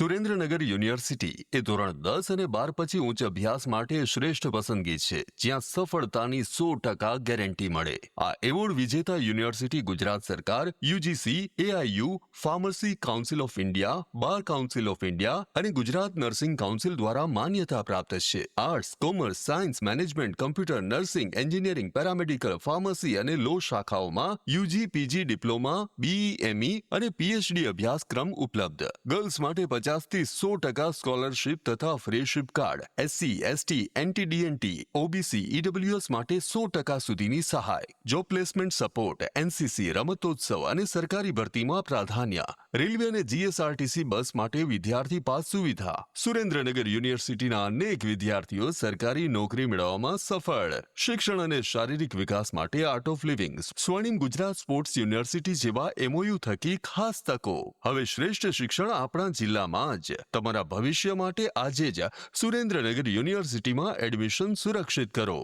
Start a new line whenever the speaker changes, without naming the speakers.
Surendranagar university એ ધોરણ દસ અને બાર પછી ઉચ્ચ અભ્યાસ માટે શ્રેષ્ઠ પસંદગી છે, જ્યાં સફળતાની સો ટકા ગેરંટી મળે. આ એવોર્ડ વિજેતા યુનિવર્સિટી ગુજરાત સરકાર, UGC, AIU, pharmacy council of India, bar council of India અને ગુજરાત નર્સિંગ કાઉન્સિલ દ્વારા માન્યતા પ્રાપ્ત છે. Arts, commerce, science, management, computer, nursing, engineering, paramedical, pharmacy અને લો શાખાઓમાં UG, PG, diploma BE ME અને પીએચડી અભ્યાસક્રમ ઉપલબ્ધ. ગર્લ્સ માટે પચાસ થી સો ટકા સ્કોલરશિપ તથા freeship card, SC, ST, NT DNT, OBC, EWS માટે સો ટકા સુધીની સહાય. જોબ પ્લેસમેન્ટ સપોર્ટ, એનસીસી, રમતોત્સવ અને સરકારી ભરતીમાં પ્રાધાન્ય. રેલવે અને જીએસઆરટીસી બસ માટે વિદ્યાર્થી પાસ સુવિધા. સુરેન્દ્રનગર યુનિવર્સિટીના અનેક વિદ્યાર્થીઓ સરકારી નોકરી મેળવવામાં સફળ. શિક્ષણ અને શારીરિક વિકાસ માટે art of living Swarnim Gujarat sports university જેવા એમઓયુ થકી ખાસ તકો. હવે શ્રેષ્ઠ શિક્ષણ આપણા જિલ્લામાં જ તમારા ભવિષ્ય માટે આજે જ સુરેન્દ્રનગર યુનિવર્સિટીમાં એડમિશન સુરક્ષિત કરો.